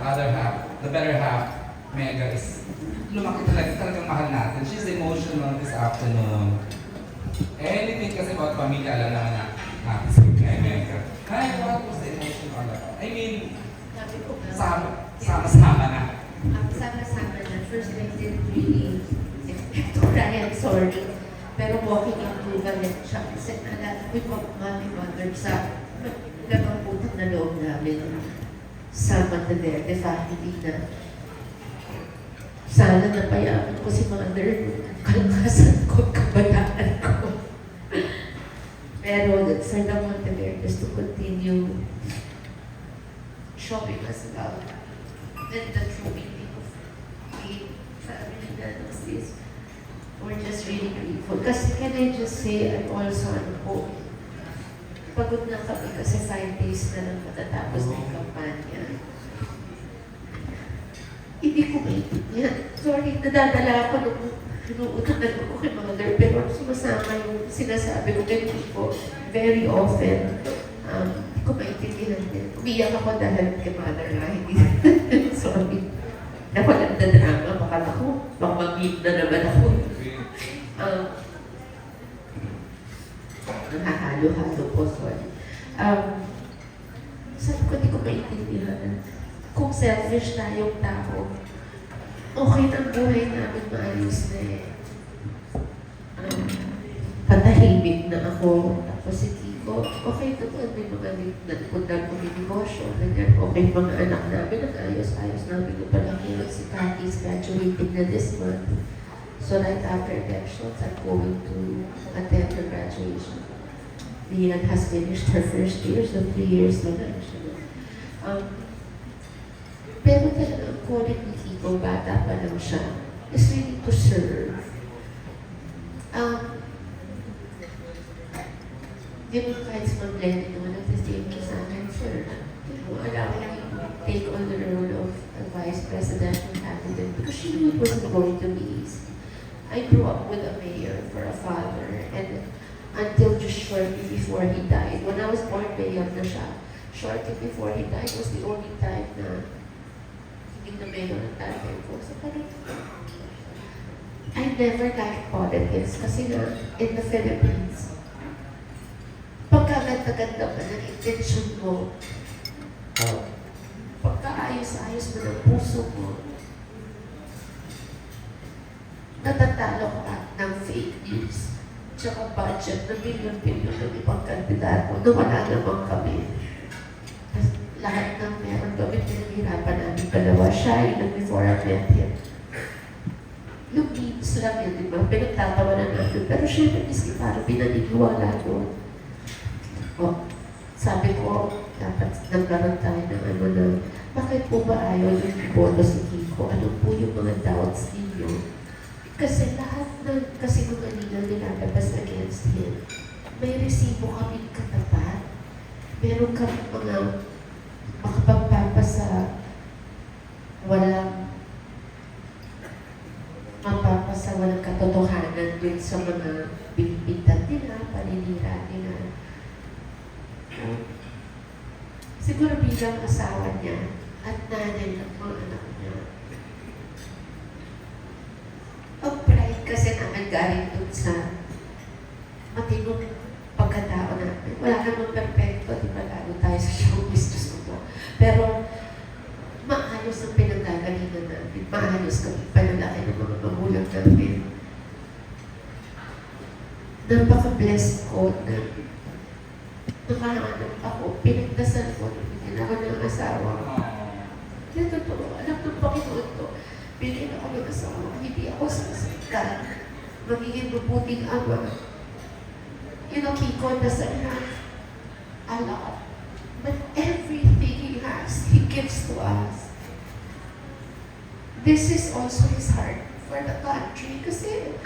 the other half, the better half, Mega is lumaki talaga, talagang mahal natin. She's emotional this afternoon. Anything kasi about pamilya, alam naman na natin si Mega. Hi, what was the emotion all about? I mean, sama, sama-sama na. ang sama-sama na, first I didn't really expect to cry, I'm sorry. Pero walking into the siya, kasi alam ko yung mami mother sa nagpaputang na loob namin sa Monteverde family na sana napayaman ko si mother kalmasan ko, kabataan ko. Pero for the Monteverdes to continue showing us love and the true meaning of being family nanos is we're just really grateful. Kasi can I just say, I'm also ano po, pagod na kami kasi days na lang matatapos na yung kampanya. Hindi ko maintindihan. Sorry, nadadala ako nung inuutot na ako kay mother, pero sumasama yung sinasabi ko kay po very often. Um, hindi ko maintindihan din. Umiyak ako dahil kay mother na hindi. Sorry. Nawalan na drama. Baka ako, baka mag-meet na naman ako. Um, Nahahalo-halo po. Um, sabi ko, hindi ko maintindihan. Kung selfish tayong tao, okay na ang buhay namin maayos na eh. Um, patahimik na ako. Tapos si Kiko, okay naman, may mga nagpundan ko ng negosyo, ganyan, okay mga anak namin, nag-ayos-ayos namin yung palakihan. Si Cathy is graduating na this month. So right after elections, I'm going to attend her graduation. Lian has finished her first year, so three years na. Um, pero talaga, calling ni Kiko, bata pa lang siya, is really to serve. Um, di ba kahit sa mga blending naman, nag-thank you sa akin allowing me to take on the role of a vice president and candidate because she knew it wasn't going to be easy. I grew up with a mayor for a father and until just shortly before he died, when I was born, mayor na siya. Shortly before he died was the only time na hindi na mayor ng tatay ko. So parang, I never liked politics kasi nga, in the Philippines, pagkaganda-ganda ka ng intention mo, uh, pagkaayos-ayos mo ng puso mo, natatalo ka ng fake news, tsaka budget na bilyon-bilyon ng ibang kandidato na wala naman kami. Lahat ng meron kami, pinaghirapan namin dalawa siya, even before I met him. Yung memes lang yun, di ba? Pinagtatawanan natin. Pero syempre, miski parang pinaniniwala doon. O, sabi ko, dapat nagkaroon tayo ng ano na, bakit po ba ayaw yung boto si Kiko? Ano po yung mga doubts ninyo? Kasi lahat ng kasi mga nila nilalabas against him, may resibo kaming katapat. Meron kami mga makapagpapasa walang mapapasa walang katotohanan dun sa mga pinipintan nila, paninira nila. Siguro bilang asawa niya at nanay ng mga anak niya, ang pride kasi namin galing dun sa matinong pagkatao namin. Wala namang perfecto, di ba? Lalo tayo sa show business ko. Pero maayos ang pinanggagalingan namin. Maayos kami panalaki ng mga magulang namin. Napaka-blessed ko na nakahanap ako, pinagdasal ko, bigyan ako ng asawa. Hindi totoo, alam ng Panginoon to. Bigyan ako ng asawa, hindi ako sasaktan. Magiging mabuting ama. You know, Kiko doesn't have a lot. But everything he has, he gives to us. This is also his heart for the country. Kasi,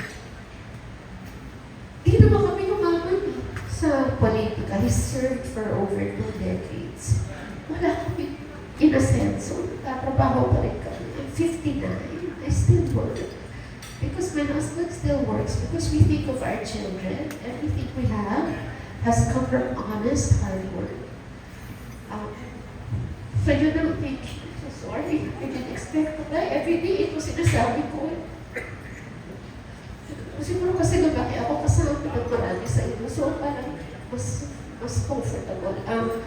di naman kami umaman eh, sa politika. He served for over two decades. Wala kami, in a sense, so nagtatrabaho pa rin kami. I'm 59, I still work. Because when Aslan still works, because we think of our children, everything we have has come from honest hard work. Um, so you don't think. So sorry, I didn't expect that. Every day, it was in Siguro kasi lumaki ako kasama ko ng marami sa inyo. So parang mas, mas comfortable. Um,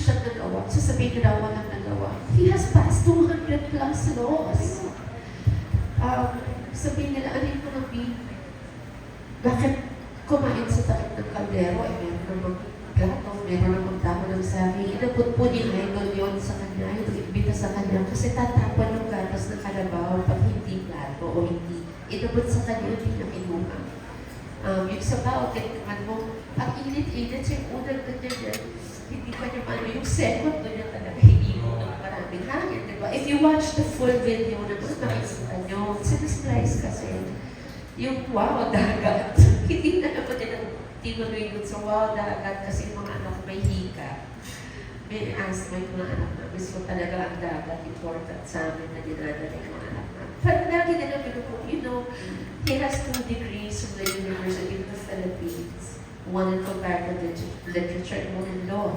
Na siyang nagawa. Sasabihin nila walang nagawa. He has passed 200 plus laws. Um, sabihin nila, alin ko na B? Bakit kumain sa takip ng kaldero? Eh, meron namang plato, meron namang tao ng sabi. Inabot po ni Idol yun sa kanya, yung imbita sa kanya, kasi tatapon ng gatas ng kalabaw pag hindi plato o hindi. Inabot sa kanya, hindi na kinuha. Um, yung sabaw, tingnan mo, ang init-init siya, yung unang ganyan yan, hindi pa niya ano, yung second doon niya talaga ng maraming hangin, di ba? If you watch the full video naman, makikita niyo, sinisplice kasi, yung wow, dagat. hindi na naman nila tinuloy dun sa wow, dagat kasi yung mga anak may hika. May asthma yung mga anak namin, so talaga ang dagat important sa amin na dinadala yung mga anak namin. Pero lagi nila pinupo, you know, he has two degrees from the University of the Philippines. One in comparative lit- literature and one in law.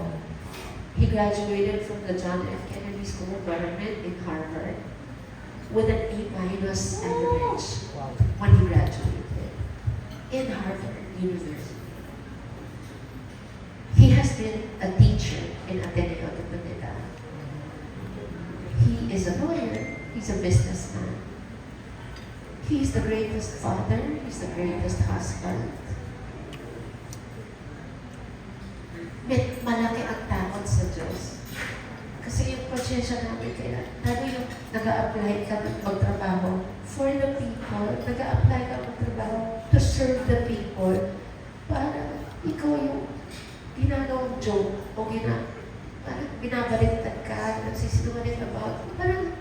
He graduated from the John F. Kennedy School of Government in Harvard with an A minus average when he graduated in Harvard University. He has been a teacher in Ateneo de Manila. He is a lawyer, he's a businessman. He's the greatest father, he's the greatest husband. Malaki ang takot sa Diyos. Kasi yung konsensya namin kaya, lalo yung nag apply ka magtrabaho for the people, nag apply ka magtrabaho to serve the people, para ikaw yung ginagawang joke o gina, parang binabaliktad ka, nagsisinungaling about, parang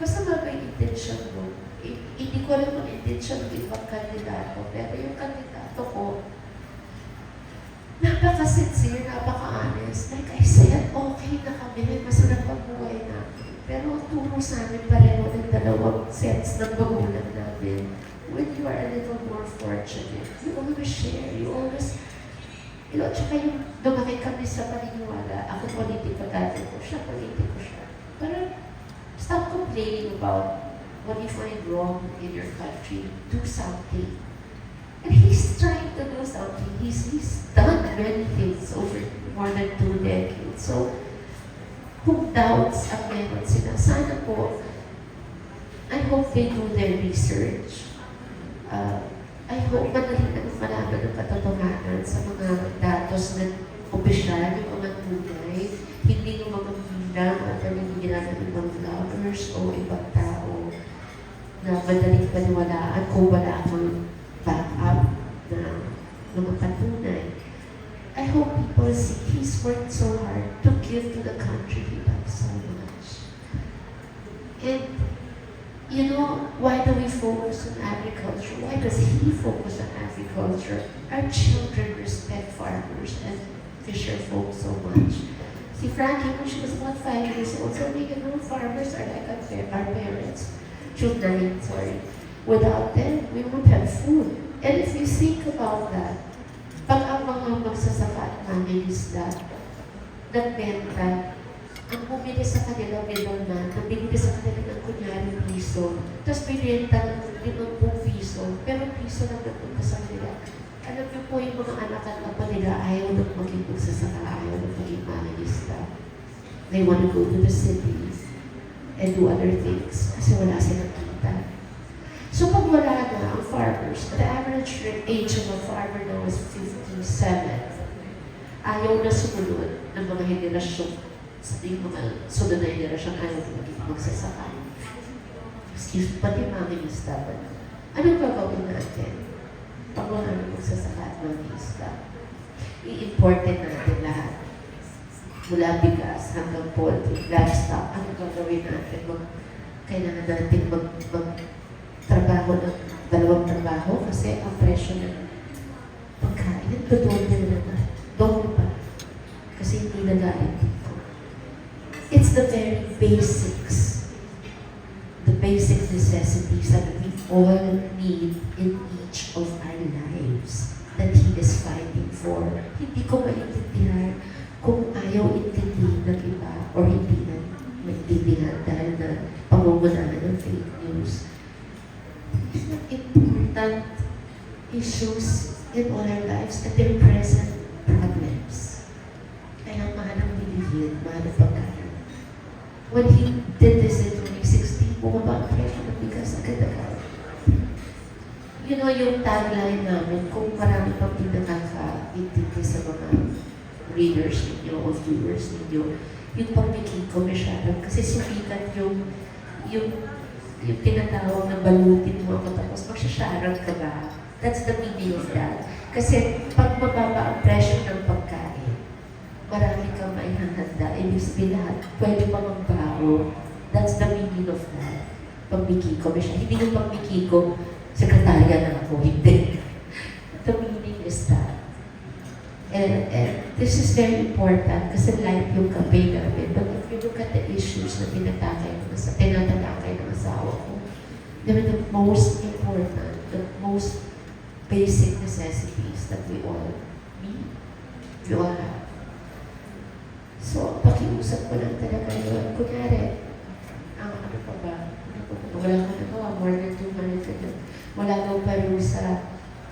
basta ba yung intention mo? I- hindi ko alam kung intention ng ibang kandidato, pero yung kandidato ko, napaka-sincere, napaka-honest. Like I said, okay na kami, masarap ang buhay namin. Pero turo sa amin pareho ng dalawang sets ng magulang namin. When you are a little more fortunate, you always share, you always You know, tsaka yung lumaki kami sa paniniwala, ako politiko dati ko siya, politiko siya. Pero stop complaining about what you find wrong in your country. Do something. Trying to do something. He's, he's done many things over more than two decades. So, kung doubts ang meron sila, sana po, I hope they do their research. Uh, I hope madaling na malaman ng katotohanan sa mga datos ng opisyal, yung mga tunay, hindi yung mga bilang o paninira ng ibang vloggers o ibang tao na madaling paniwalaan kung wala ang backup agriculture? Why does he focus on agriculture? Our children respect farmers and fisher folk so much. See, Frankie, when she was about five years old, said, you know, farmers are like our, our parents. children, sorry. Without them, we won't have food. And if you think about that, pag ang mga magsasaka at mangingisda, nagbenta, ang bumili sa kanila middleman, ang binili sa kanila ng kunyari piso, tapos binenta ng limang pero piso lang napunta sa kanila. Alam niyo po yung mga anak at apo nila ayaw nang maging magsasaka, ayaw nang maging mangingisda. They want to go to the cities and do other things kasi wala silang kita. So pag wala na ang farmers, the average age of a farmer now is 57. Ayaw na sumunod ng mga henerasyon sa yung mga sunod na henerasyon ayaw na maging magsasaka. Excuse me, pati mga minista ba? Anong gagawin natin? Pag wala na magsasaka at mangingisda. I-importin natin lahat. Mula bigas hanggang poultry, livestock. Anong gagawin natin? Mag, kailangan natin mag, mag trabaho ng dalawang trabaho kasi ang presyo ng pagkain, dodoble na naman. Doble pa. Kasi hindi na galing dito. It's the very basics. The basic necessities that we all need in each of our lives that He is fighting for. Hindi ko maintindihan kung ayaw intindihin ng iba or hindi na maintindihan dahil na pamumunahan ng fake news. These are important issues in all our lives at their present problems. Kaya mahal ang bilihin, mahal ang pagkain. When he did this in 2016, bumaba ang presyo ng bigas agad-agad. You know, yung tagline namin, kung marami pang pinakakaintindi sa mga readers ninyo o viewers ninyo, yung pagbikin ko masyado. Kasi sumikat yung, yung, yung tinatawag na balutin mo ako tapos magsasharang ka ba? That's the meaning of that. Kasi pag mababa ang presyo ng pagkain, marami kang maihahanda. Ibig sabihin lahat, pwede pa magbago. That's the meaning of that. Pagbiki ko, siya. Hindi yung pagbiki ko, sekretarya na ako, hindi. The meaning is that. And, and this is very important kasi light yung campaign namin. But if you look at the issues na tinatakay ng asa- tinatalakay ng asawa ko, they're the most important, the most basic necessities that we all need, we all have. So, pakiusap ko lang talaga yun. Kunyari, ang ano pa ba, ano wala ka nagawa, more than 200 ka na. Wala daw pa rin sa,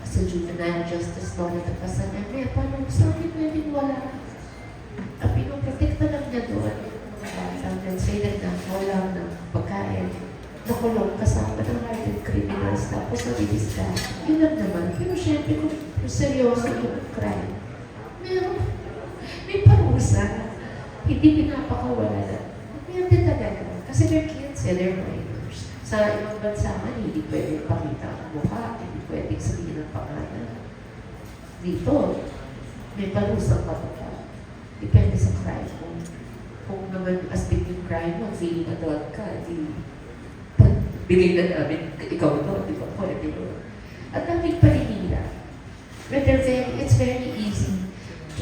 juvenile justice law na tapasan na, eh, paano sa akin pwedeng wala? Ang pinoprotect na lang niya doon, yung mga bata, say that na wala ng pagkain, nakulong kasama ng hardened criminals, tapos nabibiskas. Yun lang naman. Pero syempre, kung seryoso yung crime, meron, may parusa. Hindi pinapakawala. Meron din talaga. Kasi they're kids, eh, they're minors. Sa ibang bansa man, hindi pwede pakita ang mukha, hindi pwede sabihin ang pangalan. Dito, may parusang kapatid. Depende sa crime. Kung, kung naman as big yung crime mo, feeling adult ka, di bigay na namin, ikaw to, di ba? Pwede yun. At daming paninira. But very, it's very easy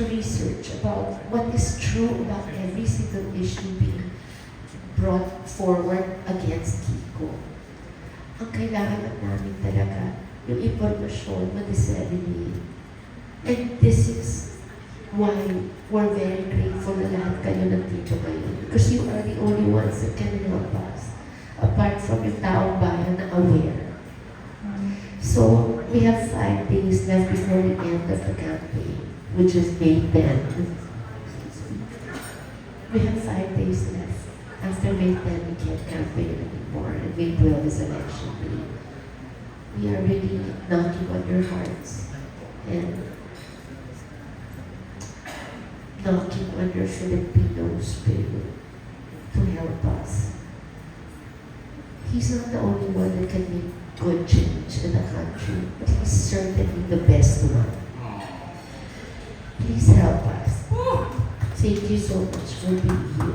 to research about what is true about every single issue being brought forward against Kiko. Ang kailangan lang namin talaga, yung impormasyon, ma-disseminate. And this is why we're very grateful na lahat kayo nandito ngayon. Because you are the only ones that can help us. Apart from yung taong bayan na aware. So, we have five days left before the end of the campaign, which is May 10. May 10, we can't campaign anymore, and May 12 is election. We are really knocking on your hearts and knocking on your Filipino spirit to help us. He's not the only one that can make good change in the country, but he's certainly the best one. Please help us. Thank you so much for being here.